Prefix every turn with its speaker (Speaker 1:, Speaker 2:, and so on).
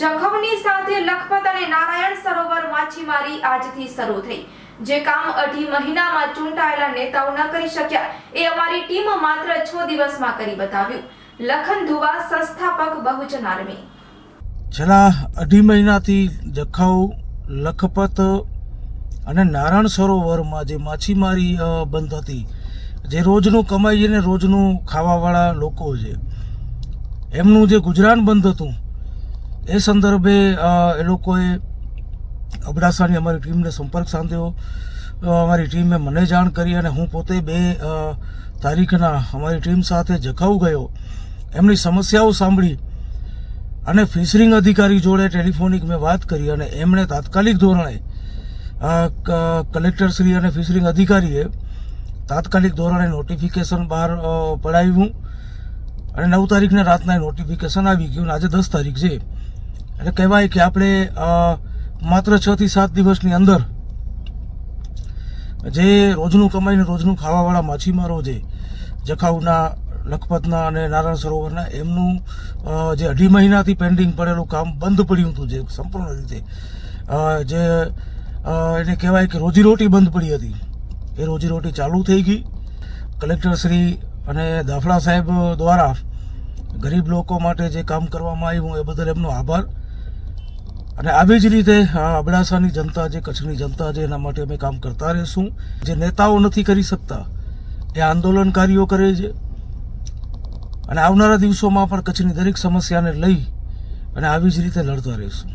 Speaker 1: જખમની સાથે લખપત અને નારાયણ સરોવર માછીમારી આજથી શરૂ થઈ. જે કામ અઢી મહિનામાં ચૂંટાયેલા નેતાઓ ન કરી શક્યા, એ અમારી ટીમ માત્ર છ દિવસમાં કરી બતાવ્યું. લખન ધુવા સંસ્થાપક બહુજન આર્મી
Speaker 2: છેલ્લા અઢી મહિનાથી જખાઉ લખપત અને નારાયણ સરોવરમાં જે માછીમારી બંધ હતી, જે રોજનું કમાઈ અને રોજનું ખાવાવાળા લોકો છે, એમનું જે ગુજરાન બંધ હતું એ સંદર્ભે એ લોકોએ અબડાસાની અમારી ટીમને સંપર્ક સાધ્યો. અમારી ટીમે મને જાણ કરી અને હું પોતે બે તારીખના અમારી ટીમ સાથે જખાઉ ગયો. એમની સમસ્યાઓ સાંભળી અને ફિશરિંગ અધિકારી જોડે ટેલિફોનિક મેં વાત કરી અને એમણે તાત્કાલિક ધોરણે કલેક્ટરશ્રી અને ફિશરિંગ અધિકારીએ તાત્કાલિક ધોરણે નોટિફિકેશન બહાર પડાવ્યું. અને નવ તારીખને રાતના નોટિફિકેશન આવી ગયું અને આજે દસ તારીખ છે. એટલે કહેવાય કે આપણે માત્ર છ થી સાત દિવસની અંદર જે રોજનું કમાઈને રોજનું ખાવાવાળા માછીમારો છે જખાઉના, લખપતના અને નારાયણ સરોવરના, એમનું જે અઢી મહિનાથી પેન્ડિંગ પડેલું કામ બંધ પડ્યું હતું, જે સંપૂર્ણ રીતે જે એને કહેવાય કે રોજીરોટી બંધ પડી હતી. એ રોજીરોટી ચાલુ થઈ ગઈ. કલેક્ટરશ્રી અને દાફડા સાહેબ દ્વારા ગરીબ લોકો માટે જે કામ કરવામાં આવ્યું, એ બદલ એમનો આભાર. અને આવી જ રીતે અબડાસાની જનતા જે, કચ્છની જનતા છે એના માટે અમે કામ કરતા રહીશું. જે નેતાઓ નથી કરી શકતા, એ આંદોલનકારીઓ કરે છે. અને આવનારા દિવસોમાં પણ કચ્છની દરેક સમસ્યાને લઈ અને આવી જ રીતે લડતા રહીશું.